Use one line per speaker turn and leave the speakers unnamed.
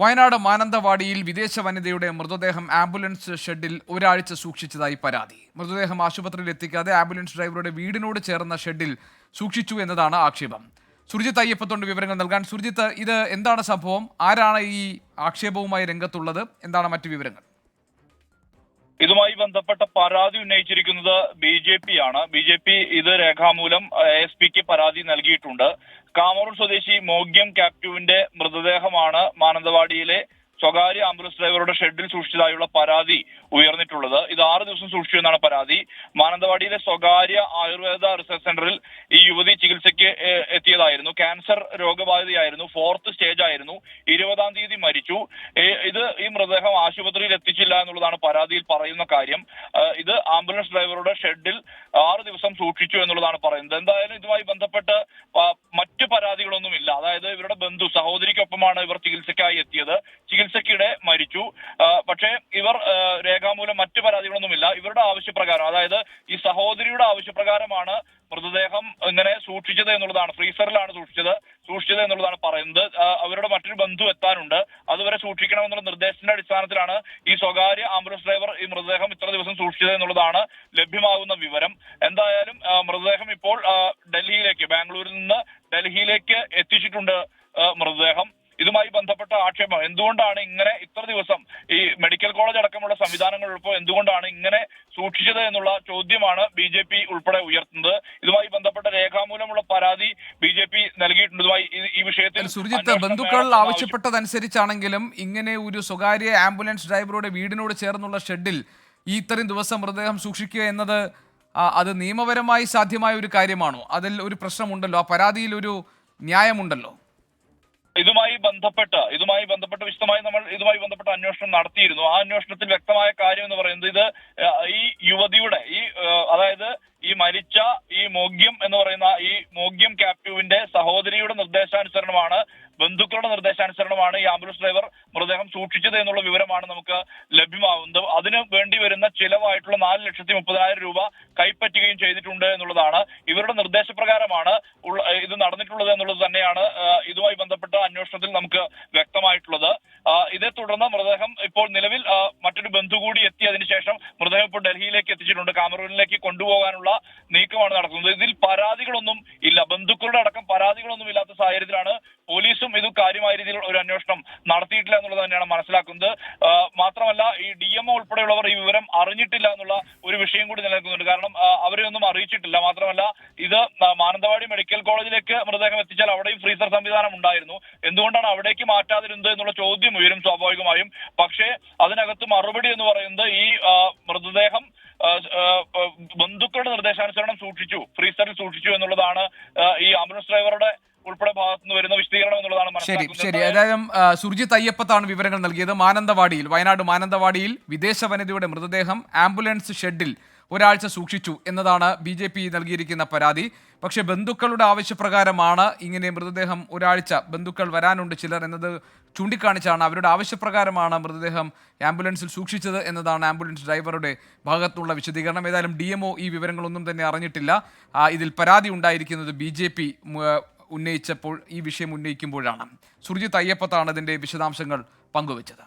വയനാട് മാനന്തവാടിയിൽ വിദേശ വനിതയുടെ മൃതദേഹം ആംബുലൻസ് ഷെഡിൽ ഒരാഴ്ച സൂക്ഷിച്ചതായി പരാതി. മൃതദേഹം ആശുപത്രിയിൽ എത്തിക്കാതെ ആംബുലൻസ് ഡ്രൈവറുടെ വീടിനോട് ചേർന്ന ഷെഡിൽ സൂക്ഷിച്ചു എന്നതാണ് ആക്ഷേപം. സുർജിത്ത് അയ്യപ്പത്തോണ്ട് വിവരങ്ങൾ നൽകാൻ. സുർജിത്ത് ഇത് എന്താണ് സംഭവം? ആരാണ് ഈ ആക്ഷേപവുമായി രംഗത്തുള്ളത്? എന്താണ് മറ്റു വിവരങ്ങൾ?
ഇതുമായി ബന്ധപ്പെട്ട പരാതി ഉന്നയിച്ചിരിക്കുന്നത് ബി ജെ പി ആണ് ബി ജെ പി ഇത് രേഖാമൂലം എസ് പിക്ക് പരാതി നൽകിയിട്ടുണ്ട്. കാമറൂൺ സ്വദേശി മോഗ്യം ക്യാപ്റ്റുവിന്റെ മൃതദേഹമാണ് മാനന്തവാടിയിലെ സ്വകാര്യ ആംബുലൻസ് ഡ്രൈവറുടെ ഷെഡിൽ സൂക്ഷിച്ചതായുള്ള പരാതി ഉയർന്നിട്ടുള്ളത്. ഇത് ആറ് ദിവസം സൂക്ഷിച്ചു എന്നാണ് പരാതി. മാനന്തവാടിയിലെ സ്വകാര്യ ആയുർവേദ റിസർച്ച് സെന്ററിൽ ഈ യുവതി ചികിത്സയ്ക്ക് ഏഹ്, എത്തിയതായിരുന്നു ക്യാൻസർ രോഗബാധിതയായിരുന്നു. ഫോർത്ത് സ്റ്റേജ് ആയിരുന്നു. ഇരുപതാം തീയതി മരിച്ചു. ഇത് ഈ മൃതദേഹം ആശുപത്രിയിൽ എത്തിച്ചില്ല എന്നുള്ളതാണ് പരാതിയിൽ പറയുന്ന കാര്യം. ഇത് ആംബുലൻസ് ഡ്രൈവറുടെ ഷെഡിൽ ആറ് ദിവസം സൂക്ഷിച്ചു എന്നുള്ളതാണ് പറയുന്നത്. എന്തായാലും ഇതുമായി ബന്ധപ്പെട്ട് മറ്റു മറ്റു പരാതികളൊന്നുമില്ല. അതായത് ഇവരുടെ ബന്ധു സഹോദരിക്കൊപ്പമാണ് ഇവർ ചികിത്സയ്ക്കായി എത്തിയത്. ചികിത്സയ്ക്കിടെ മരിച്ചു. പക്ഷേ ഇവർ രേഖാമൂലം മറ്റു പരാതികളൊന്നുമില്ല. ഇവരുടെ ആവശ്യപ്രകാരം അതായത് ഈ സഹോദരിയുടെ ആവശ്യപ്രകാരമാണ് മൃതദേഹം ഇങ്ങനെ സൂക്ഷിച്ചത് എന്നുള്ളതാണ്. ഫ്രീസറിലാണ് സൂക്ഷിച്ചത്. സൂക്ഷിച്ചത് എന്നുള്ളതാണ് പറയുന്നത്. അവരുടെ മറ്റൊരു ബന്ധു എത്താനുണ്ട്. അതുവരെ സൂക്ഷിക്കണമെന്നുള്ള നിർദ്ദേശത്തിന്റെ അടിസ്ഥാനത്തിലാണ് ഈ സ്വകാര്യ ആംബുലൻസ് ഡ്രൈവർ ഈ മൃതദേഹം ഇത്ര ദിവസം സൂക്ഷിച്ചത് എന്നുള്ളതാണ് ലഭ്യമാകുന്ന വിവരം. എന്തായാലും മൃതദേഹം ഇപ്പോൾ ഡൽഹിയിലേക്ക് ബാംഗ്ലൂരിൽ നിന്ന് ഡൽഹിയിലേക്ക് എത്തിച്ചിട്ടുണ്ട് മൃതദേഹം. ഇതുമായി ബന്ധപ്പെട്ട ആക്ഷേപം. എന്തുകൊണ്ടാണ് ഇങ്ങനെ ഇത്ര ദിവസം ഈ മെഡിക്കൽ കോളേജ് അടക്കമുള്ള സംവിധാനങ്ങൾ ഉള്ളപ്പോൾ എന്തുകൊണ്ടാണ് ഇങ്ങനെ സൂക്ഷിച്ചത് എന്നുള്ള ചോദ്യമാണ് ബി ജെ പി ഉൾപ്പെടെ ഉയർത്തുന്നത്. ഇതുമായി ബന്ധപ്പെട്ട രേഖാമൂലമുള്ള പരാതി ബി ജെ പി നൽകിയിട്ടുണ്ട്. ഇതുമായി ഈ- വിഷയത്തിൽ
സുർജിത്ത്
അന്വേഷണം
ബന്ധുക്കൾ ആവശ്യപ്പെട്ടതനുസരിച്ചാണെങ്കിലും ഇങ്ങനെ ഒരു സ്വകാര്യ ആംബുലൻസ് ഡ്രൈവറുടെ വീടിനോട് ചേർന്നുള്ള ഷെഡിൽ ഈ ഇത്രയും ദിവസം മൃതദേഹം സൂക്ഷിക്കുക എന്നത് അത് നിയമപരമായി സാധ്യമായ ഒരു കാര്യമാണോ? അതിൽ ഒരു പ്രശ്നമുണ്ടല്ലോ. ആ പരാതിയിൽ ഒരു ന്യായമുണ്ടല്ലോ.
ഇതുമായി ബന്ധപ്പെട്ട് ഇതുമായി ബന്ധപ്പെട്ട് വിശദമായി നമ്മൾ ഇതുമായി ബന്ധപ്പെട്ട അന്വേഷണം നടത്തിയിരുന്നു. ആ അന്വേഷണത്തിൽ വ്യക്തമായ കാര്യം എന്ന് പറയുന്നത് ഇത് ഈ യുവതിയുടെ ഈ അതായത് ഈ മരിച്ച ഈ മോഗ്യം എന്ന് പറയുന്ന ഈ മോഗ്യം ക്യാപ്റ്റീവിന്റെ സഹോദരിയുടെ നിർദ്ദേശാനുസരണമാണ് ബന്ധുക്കളുടെ നിർദ്ദേശാനുസരണമാണ് ഈ ആംബുലൻസ് ഡ്രൈവർ മൃതദേഹം സൂക്ഷിച്ചത് എന്നുള്ള വിവരമാണ് നമുക്ക് ലഭ്യമാവുന്നത്. അതിന് വേണ്ടി വരുന്ന ചിലവായിട്ടുള്ള നാല് ലക്ഷത്തി മുപ്പതിനായിരം രൂപ കൈപ്പറ്റുകയും ചെയ്തിട്ടുണ്ട് എന്നുള്ളതാണ് ഇവരുടെ നിർദ്ദേശപ്രകാരമാണ് ഇത് നടന്നിട്ടുള്ളത് എന്നുള്ളത് തന്നെയാണ് ഇതുമായി ബന്ധപ്പെട്ട അന്വേഷണത്തിൽ നമുക്ക് വ്യക്തമായിട്ടുള്ളത്. ഇതേ തുടർന്ന് മൃതദേഹം ഇപ്പോൾ നിലവിൽ മറ്റൊരു ബന്ധു കൂടി എത്തി അതിനുശേഷം മൃതദേഹം ഇപ്പോൾ ഡൽഹിയിലേക്ക് എത്തിച്ചിട്ടുണ്ട്. കാമറൂനിലേക്ക് കൊണ്ടുപോകാനുള്ള നീക്കമാണ് നടക്കുന്നത് ഇതിൽ പരാതികളൊന്നും ഇല്ല. ബന്ധുക്കളുടെ അടക്കം പരാതികളൊന്നും ഇല്ലാത്ത സാഹചര്യത്തിലാണ് പോലീസും ഇത് കാര്യമായ രീതിയിൽ ഒരു അന്വേഷണം നടത്തിയിട്ടില്ല എന്നുള്ളത് തന്നെയാണ് മനസ്സിലാക്കുന്നത്. മാത്രമല്ല ഈ ഡി എം ഉൾപ്പെടെയുള്ളവർ ഈ വിവരം അറിഞ്ഞിട്ടില്ല എന്നുള്ള ഒരു വിഷയം കൂടി നിലനിൽക്കുന്നുണ്ട്. കാരണം അവരെ ഒന്നും അറിയിച്ചിട്ടില്ല. മാത്രമല്ല ഇത് മാനന്തവാടി മെഡിക്കൽ കോളേജിലേക്ക് മൃതദേഹം എത്തിച്ചാൽ അവിടെയും ഫ്രീസർ സംവിധാനം ഉണ്ടായിരുന്നു. എന്തുകൊണ്ടാണ് അവിടേക്ക് മാറ്റാതിരുന്നത് എന്നുള്ള ചോദ്യം ഉയരും സ്വാഭാവികമായും. പക്ഷേ അതിനകത്ത് മറുപടി എന്ന് പറയുന്നത് ഈ മൃതദേഹം ബന്ധുക്കളുടെ നിർദ്ദേശാനുസരണം സൂക്ഷിച്ചു ഫ്രീസറിൽ സൂക്ഷിച്ചു എന്നുള്ളതാണ് ഈ ആംബുലൻസ് ഡ്രൈവറുടെ ഉൾപ്പെടെ ഭാഗത്തുനിന്ന് വരുന്ന വിശദീകരണം എന്നുള്ളതാണ്
ശരി ശരി. ഏതായാലും സുർജിത് അയ്യപ്പത്താണ് വിവരങ്ങൾ നൽകിയത്. മാനന്തവാടിയിൽ വയനാട് മാനന്തവാടിയിൽ വിദേശ വനിതയുടെ മൃതദേഹം ആംബുലൻസ് ഷെഡിൽ ഒരാഴ്ച സൂക്ഷിച്ചു എന്നതാണ് ബി ജെ പി നൽകിയിരിക്കുന്ന പരാതി. പക്ഷേ ബന്ധുക്കളുടെ ആവശ്യപ്രകാരമാണ് ഇങ്ങനെ മൃതദേഹം ഒരാഴ്ച ബന്ധുക്കൾ വരാനുണ്ട് ചിലർ എന്നത് ചൂണ്ടിക്കാണിച്ചാണ്. അവരുടെ ആവശ്യപ്രകാരമാണ് മൃതദേഹം ആംബുലൻസിൽ സൂക്ഷിച്ചത് എന്നതാണ് ആംബുലൻസ് ഡ്രൈവറുടെ ഭാഗത്തുള്ള വിശദീകരണം. ഏതായാലും ഡി ഈ വിവരങ്ങളൊന്നും തന്നെ അറിഞ്ഞിട്ടില്ല. ഇതിൽ പരാതി ഉണ്ടായിരിക്കുന്നത് ബി ജെ പി ഉന്നയിച്ചപ്പോൾ ഈ വിഷയം ഉന്നയിക്കുമ്പോഴാണ്. സുർജിത് അയ്യപ്പത്താണ് ഇതിന്റെ വിശദാംശങ്ങൾ പങ്കുവച്ചത്.